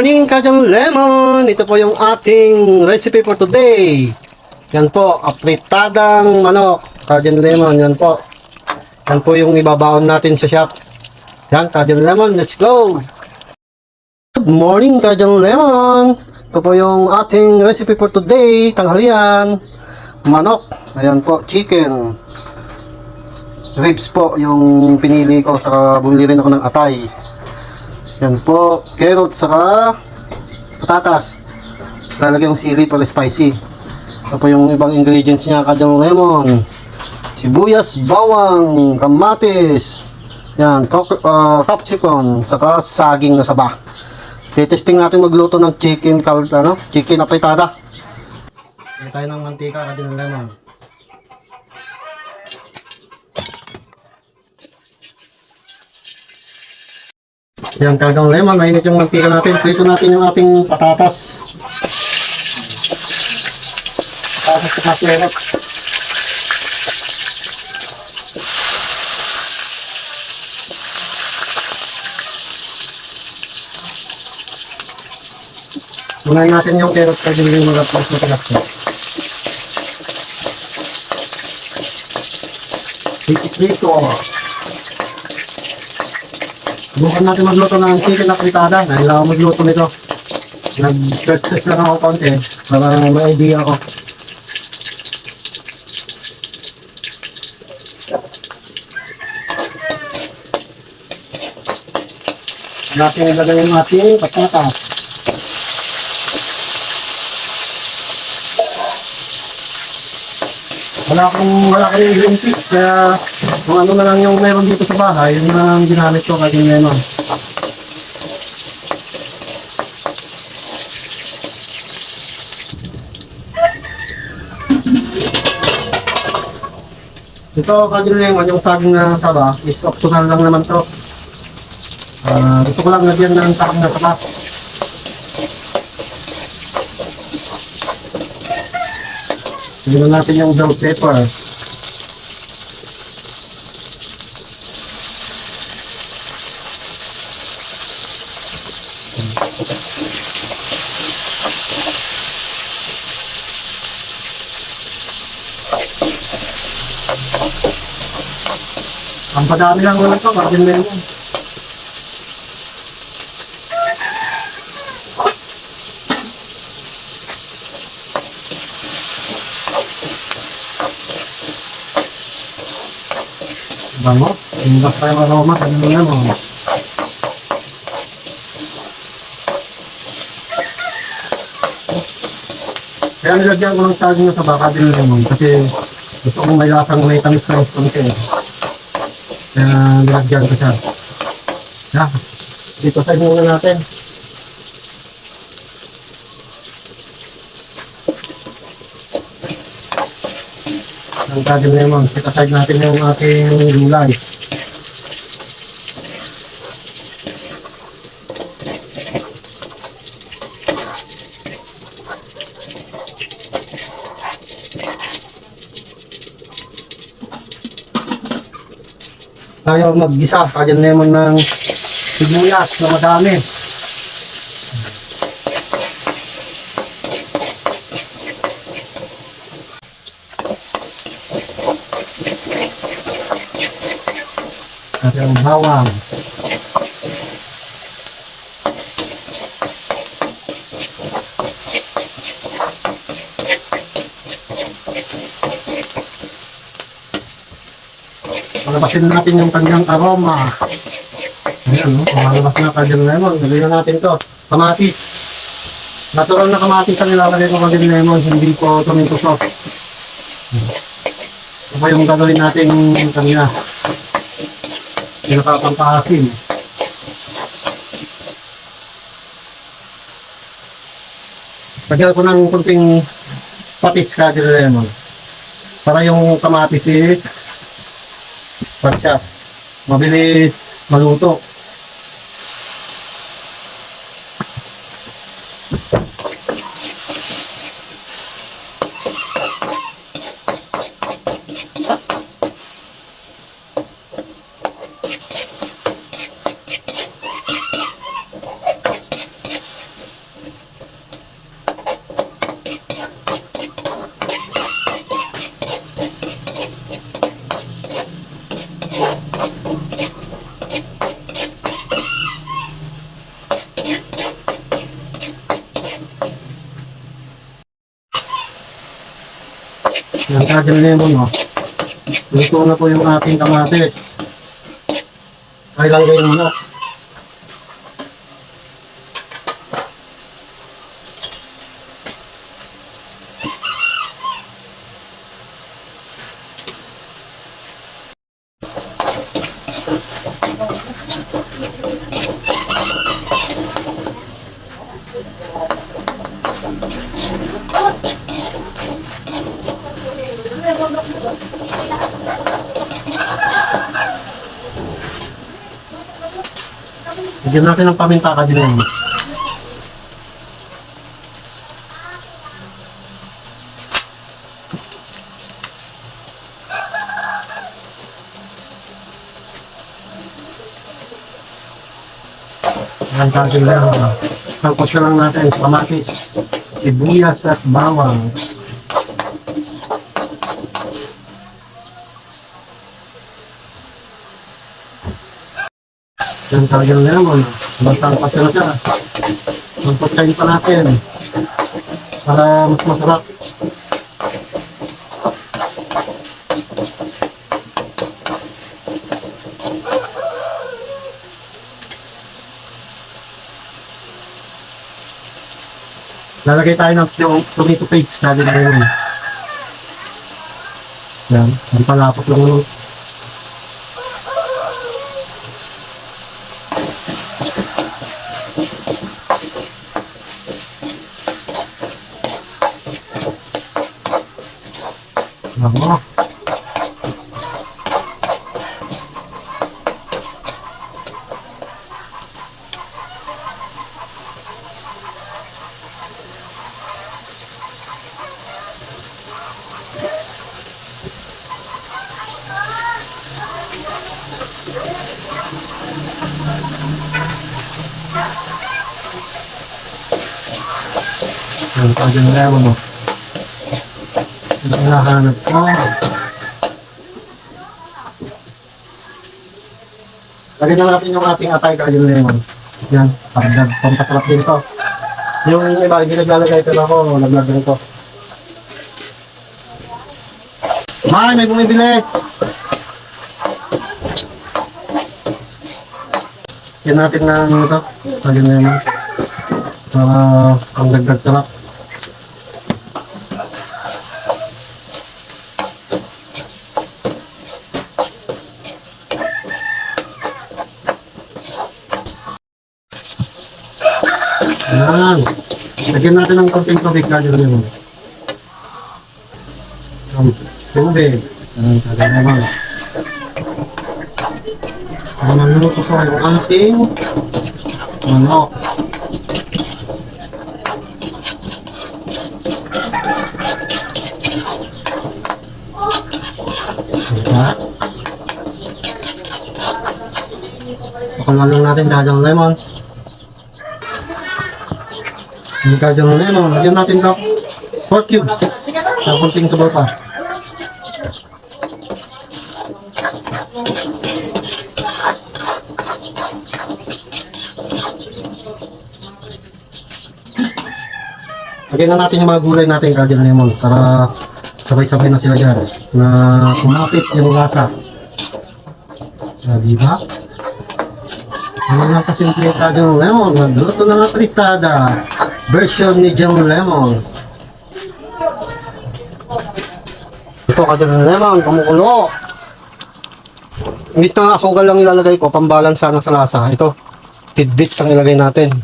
morning, Kajang Lemon! Ito po yung ating recipe for today. Yan po, apritadang manok, Kajang Lemon. Yan po. Yan po yung ibabaon natin sa shop. Yan, Kajang Lemon, let's go! Good morning, Kajang Lemon! Ito po yung ating recipe for today, tanghalian. Manok, ayan po, chicken. Ribs po yung pinili ko, saka bumili rin ako ng atay. Yan po, carrot saka patatas. Lalagyan yung sili para spicy. Ito po yung ibang ingredients niya, kanyang lemon, sibuyas, bawang, kamatis, yan, uh, capsicum, saka saging na saba. Titesting natin magluto ng chicken, kal ano, chicken apritada. Lagyan tayo ng mantika, kanyang lemon. Yan, kaldang lemon. Mainit yung mantika natin. Prito natin yung ating patatas. Patatas sa carrot. Unahin natin yung carrot kasi yung mga pang matigas na. Dito. Bukan natin magluto ng chicken na fritada. Dahil ako magluto nito. Nag-search lang ako konti para may idea ako. Natin ilagay yung ating patatas. Wala akong wala akong green tea, kaya kung ano na lang yung meron dito sa bahay, yun na lang ginamit ko kasi lemon. Ito, kagin lemon, yung saging na saba, is optional lang naman to. Ah, gusto ko lang lagyan ng saging na saba. Siguro natin yung bell pepper. Ang padami lang naman to, margin lemon. Bango. Yung basta yung aroma, ano yan mo. Kaya nilagyan ko ng saging sa baka din lemon kasi gusto kong may lasang may tamis na konti. Kaya nilagyan ko siya. Yeah. Dito sa muna natin. Ang saging lemon. Kita-side natin yung ating gulay. Tayo mag-gisa. Kagyan lemon ng sibuyas na madami. At yung bawang. Palabasin natin yung kanyang aroma. Ayan, no? Malabas na kanyang lemon. Lagyan na natin to. Kamatis. Natural na kamatis ang nilalagay ko kanyang lemon. Hindi ko tomato sauce. Ito pa yung gagawin natin kanina. Pinakapampahasin. Lagyan ko ng kunting patis kanyang lemon. Para yung kamatis eh, Pagka mabilis maluto. Yan kagyan lemon, no? Luto na po yung ating kamatis. Ay lang yung Bigyan natin ng paminta ka din. Yan natin lang. Na lang natin kamatis, sibuyas at bawang. Yan talagang lemon. Magtangkas na siya. Magpagkain pa natin. Para mas masarap. Lalagay tayo ng tomato paste natin na yun. Yan. Ang palapot lang yun. Ako. Ang kagyan lemon Ang hinahanap ko. Lagyan na natin yung ating atay kagyan lemon. Yan, parang pampasarap din to. Yung iba, hindi naglalagay pero ako, naglagay ko. May, may bumibili! Yan natin na ano ito, kagyan lemon. Para ang dagdag sarap. Yan. Lagyan natin ng konting tubig lalo rin mo. Ang tubig. Ang tagal naman. Ang naluto ko yung ating manok. Diba? Natin dahil lemon. Yung kagyan mo na yun, oh. lagyan natin ng 4 cubes. Sa kunting sabaw pa. Lagyan na natin yung mga gulay natin kagyan lemon para sabay-sabay na sila dyan na kumapit yung lasa. Ah, di ba? Ano lang kasi yung pinita yung lemon, magluto na nga fritada. Version ni John Lemon. Ito ka ng lemon, kumukulo. Imbis na asukal lang ilalagay ko, pambalance sana sa lasa. Ito, tidbits ang ilagay natin.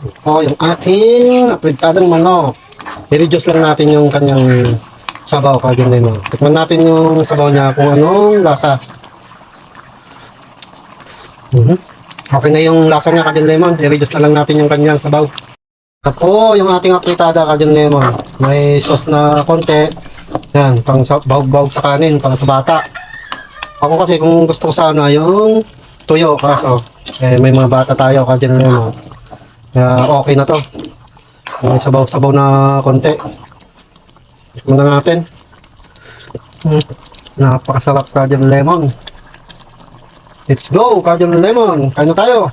Ito yung ating apritadang manok. I-reduce lang natin yung kanyang sabaw kagin lemon. Tikman natin yung sabaw niya kung anong lasa. Mhm. Okay na yung lasa niya kajun lemon. I-reduce na lang natin yung kanyang sabaw. Ako, yung ating apritada kajun lemon. May sauce na konti. Yan, pang bahog-bahog sa kanin para sa bata. Ako kasi kung gusto ko sana yung tuyo kaso eh, may mga bata tayo kajun lemon. Kaya okay na to. May sabaw-sabaw na konti. Tikman na natin. Hmm. Napakasarap kajun lemon. Let's go, kajun lemon. Kain na tayo.